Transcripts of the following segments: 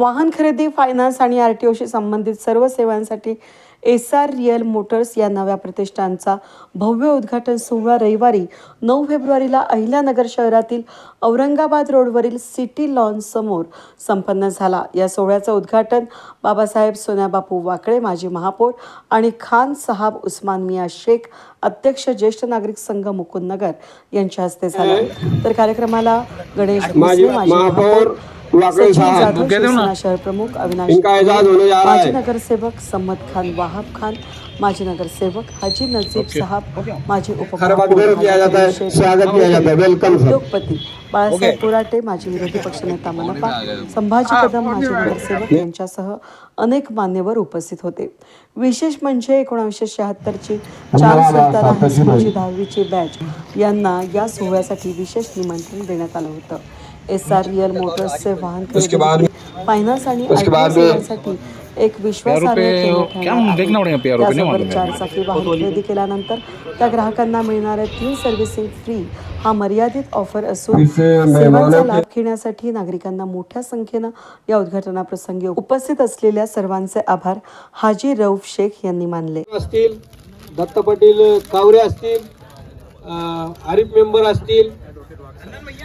वाहन खरेदी फायनान्स आणि आर टी ओशी संबंधित सर्व सेवांसाठी एस आर रिअल मोटर्स या नव्या प्रतिष्ठानचा भव्य उद्घाटन सोहळा रविवारी नऊ फेब्रुवारीला अहिल्यानगर शहरातील औरंगाबाद रोडवरील सिटी लॉन समोर संपन्न झाला. या सोहळ्याचं उद्घाटन बाबासाहेब सोन्याबापू वाकळे माजी महापौर आणि खान साहाब उस्मान मिया शेख अध्यक्ष ज्येष्ठ नागरिक संघ मुकुंदनगर यांच्या हस्ते झाला. तर कार्यक्रमाला गणेश माजी महापौर सचिन साहब। जाधव शिवसेना शहर प्रमुख अविनाश इनका एजाज होने जा रहा माजी है। नगरसेवक सम्मत खान वाहब खान माजी नगरसेवक हाजी नजीब साहब माजी खरबाटगर किया जाता है। उपमहापौर स्वागत किया जाता है। वेलकम सर उद्योगपती बाळासाहेब पोराटे माजी विरोधी पक्षनेता मनपा संभाजी कदम माजी नगरसेवक यांच्यासह अनेक मान्यवर उपस्थित होते. विशेष म्हणजे एकोणावीसशे शहात्तरची चार सरदार हायस्कूलची दहावीची बॅच यांना या सोहळ्यासाठी विशेष निमंत्रण देण्यात आलं होतं. एस आर रिअल मोटर्सचे वाहन उसके बाद खरेदी फायनान्स आणि एक विश्वासार्ह है. वाहन खरेदी केल्यानंतर त्या ग्राहकांना मिळणाऱ्या तीन सर्व्हिसिंग फ्री हा मर्यादित ऑफर असून सेवांचा लाभ घेण्यासाठी नागरिकांना मोठ्या संख्येनं या उद्घाटनाप्रसंगी उपस्थित असलेल्या सर्वांचे आभार हाजी रऊफ शेख यांनी मानले. असतील दत्त पाटील कावरे असतील आरिफ मेंबर असतील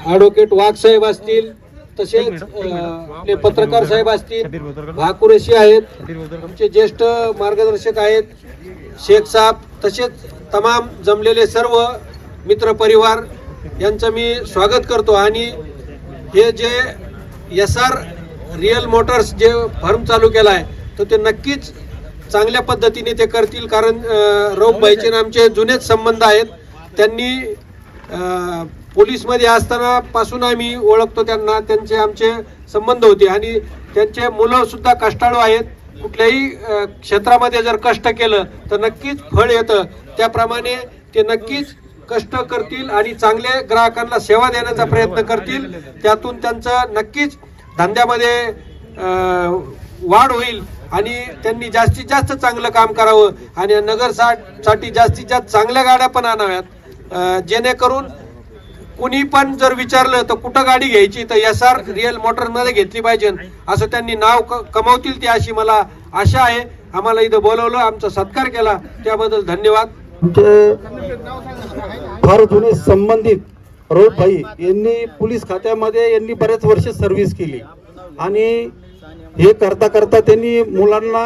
ॲडव्होकेट वाघ साहेब असतील तसेच आपले पत्रकार साहेब असतील भाकुरेशी आहेत आमचे ज्येष्ठ मार्गदर्शक आहेत शेख साहेब तसेच तमाम जमलेले सर्व मित्र परिवार यांचं मी स्वागत करतो. आणि हे जे एस आर रिअल मोटर्स जे फर्म चालू केला आहे तर ते नक्कीच चांगल्या पद्धतीने ते करतील. कारण रौफ भाईचे आमचे जुनेच संबंध आहेत. त्यांनी पोलीसमध्ये असताना पासून आम्ही ओळखतो त्यांना त्यांचे आमचे संबंध होते आणि त्यांचे मुलं सुद्धा कष्टाळू आहेत. कुठल्याही क्षेत्रामध्ये जर कष्ट केलं तर नक्कीच फळ येतं. त्याप्रमाणे ते नक्कीच कष्ट करतील आणि चांगले ग्राहकांना सेवा देण्याचा प्रयत्न करतील. त्यातून त्यांचं नक्कीच धंद्यामध्ये वाढ होईल आणि त्यांनी जास्तीत जास्त चांगलं काम करावं आणि नगरसाठी जास्तीत जास्त चांगल्या गाड्या पण आणाव्यात. जेणेकरून कुणी पण जर विचारलं तर कुठं गाडी घ्यायची तर एस आर रिअल मोटरमध्ये घेतली पाहिजे. असं त्यांनी नाव क- कमवतील ती अशी मला आशा आहे. आम्हाला इथं बोलवलं आमचा सत्कार केला. त्याबद्दल धन्यवाद. फार जुने संबंधित भाई यांनी पोलीस खात्यामध्ये यांनी बरेच वर्ष सर्व्हिस केली. आणि हे करता करता त्यांनी मुलांना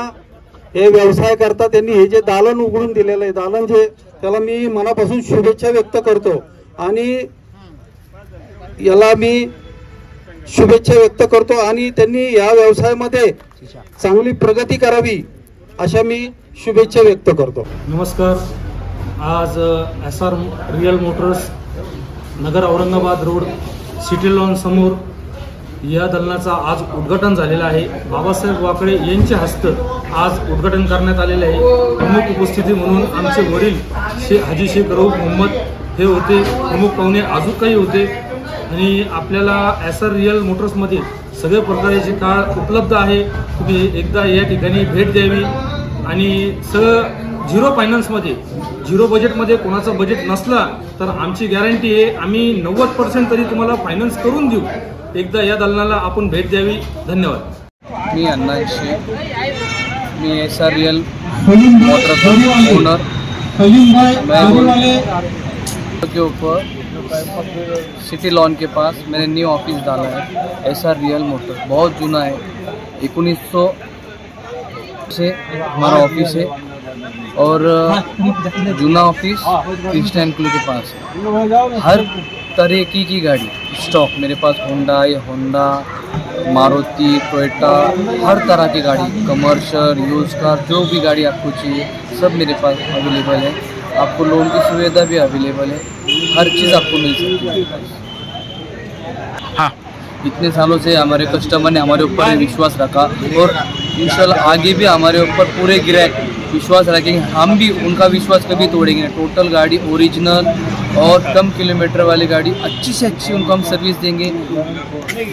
हे व्यवसाय करता त्यांनी हे जे दालन उघडून दिलेलं आहे दालन जे त्याला मी मनापासून शुभेच्छा व्यक्त करतो. आणि याला मी शुभेच्छा व्यक्त करतो आणि त्यांनी या व्यवसायामध्ये चांगली प्रगती करावी अशा मी शुभेच्छा व्यक्त करतो. नमस्कार. आज S R real motors Nagar Aurangabad road city lawn समोर या दलनाचा आज उद्घाटन झालेलं आहे. बाबासाहेब वाकडे यांच्या हस्त आज उद्घाटन करण्यात आलेले आहे. प्रमुख उपस्थिती म्हणून आमचे वडील शे हाजी शेख रऊफ मोहम्मद हे होते. प्रमुख पाहुणे अजून काही होते. आणि आपल्याला एस आर रिअल मोटर्समध्ये सगळ्या प्रकारचे कार उपलब्ध आहे. तुम्ही एकदा या ठिकाणी भेट द्यावी. आणि सगळं झिरो फायनान्समध्ये झिरो बजेटमध्ये कोणाचं बजेट नसला तर आमची गॅरंटी आहे आम्ही नव्वद पर्सेंट तरी तुम्हाला फायनान्स करून देऊ. एकदा या दालनाला आपण भेट द्यावी. धन्यवाद. मी अण्णा शेख मी S R real motor owner के ऊपर सिटी लॉन के पास मैंने न्यू ऑफ़िस डाला है आर रियल मोटर बहुत जूना है उन्नीस सौ हमारा ऑफ़िस है और जूना ऑफ़िस क्रिस्टियन क्लू के पास है। हर तरह की की गाड़ी स्टॉक मेरे पास होंडा या होंडा मारुति टोयोटा हर तरह की गाड़ी कमर्शियल यूज़ कार जो भी गाड़ी आपको चाहिए सब मेरे पास अवेलेबल है। आपको लोन की सुविधा भी अवेलेबल है। हर चीज़ आपको मिल सकती है। हाँ। इतने सालों से हमारे कस्टमर ने हमारे ऊपर विश्वास रखा और इंशाल्लाह आगे भी हमारे ऊपर पूरे ग्राहक विश्वास रखेंगे। हम भी उनका विश्वास कभी तोड़ेंगे टोटल गाड़ी ओरिजिनल और कम किलोमीटर वाली गाड़ी अच्छी से अच्छी उनको हम सर्विस देंगे।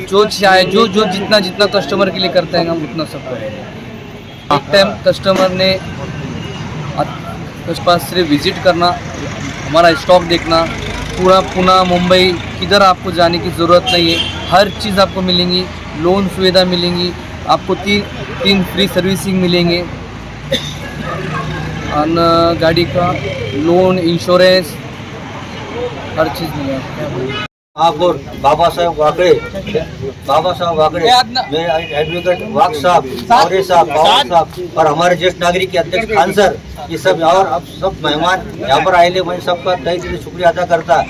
जो चाहे जो जो जितना जितना कस्टमर के लिए करते हैं हम उतना सब करेंगे। एक टाइम कस्टमर ने उस पास सिर्फ़ विज़िट करना, हमारा स्टॉक देखना, पूरा पुणे, मुंबई, किधर आपको जाने की ज़रूरत नहीं है। हर चीज़ आपको मिलेंगी लोन सुविधा मिलेंगी, आपको तीन तीन फ्री सर्विसिंग मिलेंगे। गाड़ी का लोन इंश्योरेंस हर चीज़ मिलेगा। महापौर बाबासाहेब वाकड़े बाबासाहेब वाकड़े मैं एडवोकेट वाक साहब मौर्य साहब पवार साहब और हमारे ज्येष्ठ नागरिक के अध्यक्ष खान सर ये सब और अब सब मेहमान यहाँ पर आए मैं सबका तय दिल शुक्रिया अदा करता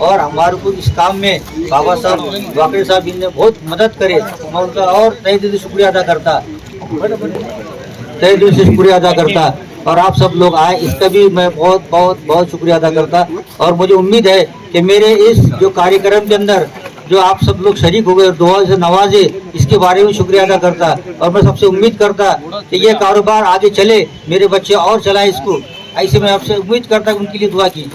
और हमारे को इस काम में बाबा साहब वाकड़े साहब इनने बहुत मदद करे मैं उनका और तय दिल से शुक्रिया अदा करता तय दिल से शुक्रिया अदा करता और आप सब लोग आए, इसका भी मैं बहुत बहुत बहुत शुक्रिया अदा करता। और मुझे उम्मीद है कि मेरे इस जो कार्यक्रम के अंदर जो आप सब लोग शरीक हो गए और दुआ से नवाजे, इसके बारे में शुक्रिया अदा करता। और मैं सबसे उम्मीद करता कि ये कारोबार आगे चले, मेरे बच्चे और चलाए इसको। ऐसे मैं आपसे उम्मीद करता उनके लिए दुआ की.